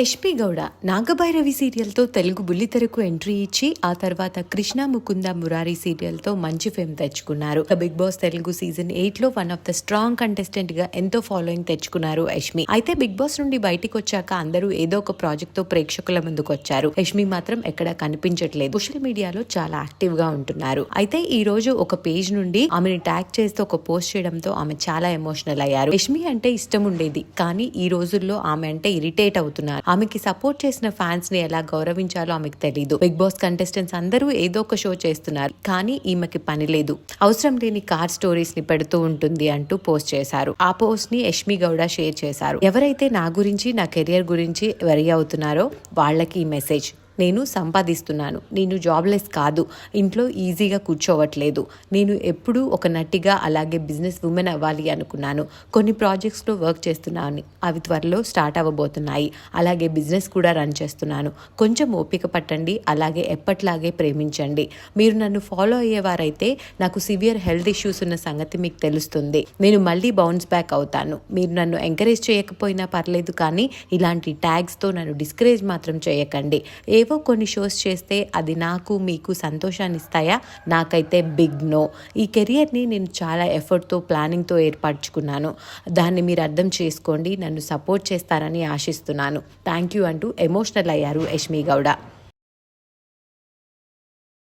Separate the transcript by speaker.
Speaker 1: SP Gowda Nagabhairavi సీరియల్తో తెలుగు బుల్లితెరకు entry ఇచ్చి ఆ తర్వాత కృష్ణ ముకుంద మురారి సీరియల్తో మంచి ఫేమ్ తెచ్చుకున్నారు. బిగ్ బాస్ తెలుగు సీజన్ ఎయిట్లో వన్ ఆఫ్ ద స్ట్రాంగ్ కంటెస్టెంట్గా ఎంతో ఫాలోయింగ్ తెచ్చుకున్నారు యష్మి. అయితే బిగ్ బాస్ నుండి బయటికి వచ్చాక అందరూ ఏదో ఒక ప్రాజెక్ట్తో ప్రేక్షకుల ముందుకు వచ్చారు యష్మి మాత్రం ఎక్కడ కనిపించట్లేదు. సోషల్ మీడియాలో చాలా యాక్టివ్గా ఉంటున్నారు. అయితే ఈ రోజు ఒక పేజ్ నుండి ఆమెని ట్యాగ్ చేస్తూ ఒక పోస్ట్ చేయడంతో ఆమె చాలా ఎమోషనల్ అయ్యారు. యష్మి అంటే ఇష్టం ఉండేది. కానీ ఈ రోజుల్లో ఆమె అంటే ఇరిటేట్ అవుతున్నారు. ఆమెకి సపోర్ట్ చేసిన ఫ్యాన్స్ని ఎలా గౌరవించాలో ఆమెకు తెలియదు బిగ్ బాస్ కంటెస్టెంట్స్ అందరూ ఏదో ఒక షో చేస్తున్నారు కానీ ఈమెకి పని లేదు. అవసరం లేని కార్ స్టోరీస్ని పెడుతూ ఉంటుంది అంటూ పోస్ట్ చేశారు. ఆ పోస్ట్ని యష్మి గౌడ షేర్ చేశారు. ఎవరైతే నా గురించి నా కెరియర్ గురించి వరి అవుతున్నారో వాళ్ళకి ఈ మెసేజ్. నేను సంపాదిస్తున్నాను. నేను జాబ్లెస్ కాదు. ఇంట్లో ఈజీగా కూర్చోవట్లేదు. నేను ఎప్పుడూ ఒక నటిగా అలాగే బిజినెస్ ఉమెన్ అవ్వాలి అనుకున్నాను. కొన్ని ప్రాజెక్ట్స్లో వర్క్ చేస్తున్నాను. అవి త్వరలో స్టార్ట్ అవ్వబోతున్నాయి. అలాగే బిజినెస్ కూడా రన్ చేస్తున్నాను. కొంచెం ఓపిక పట్టండి. అలాగే ఎప్పట్లాగే ప్రేమించండి. మీరు నన్ను ఫాలో అయ్యేవారైతే నాకు సివియర్ హెల్త్ ఇష్యూస్ ఉన్న సంగతి మీకు తెలుస్తుంది. నేను మళ్ళీ బౌన్స్ బ్యాక్ అవుతాను. మీరు నన్ను ఎంకరేజ్ చేయకపోయినా పర్లేదు కానీ ఇలాంటి ట్యాగ్స్తో నన్ను డిస్కరేజ్ మాత్రం చేయకండి. ఏ ఏవో కొన్ని షోస్ చేస్తే అది నాకు మీకు సంతోషాన్ని ఇస్తాయా నాకైతే బిగ్ నో ఈ కెరియర్ని నేను చాలా ఎఫర్ట్తో ప్లానింగ్తో ఏర్పరచుకున్నాను. దాన్ని మీరు అర్థం చేసుకోండి. నన్ను సపోర్ట్ చేస్తారని ఆశిస్తున్నాను. థ్యాంక్ యూ అంటూ ఎమోషనల్ అయ్యారు యష్మి గౌడ.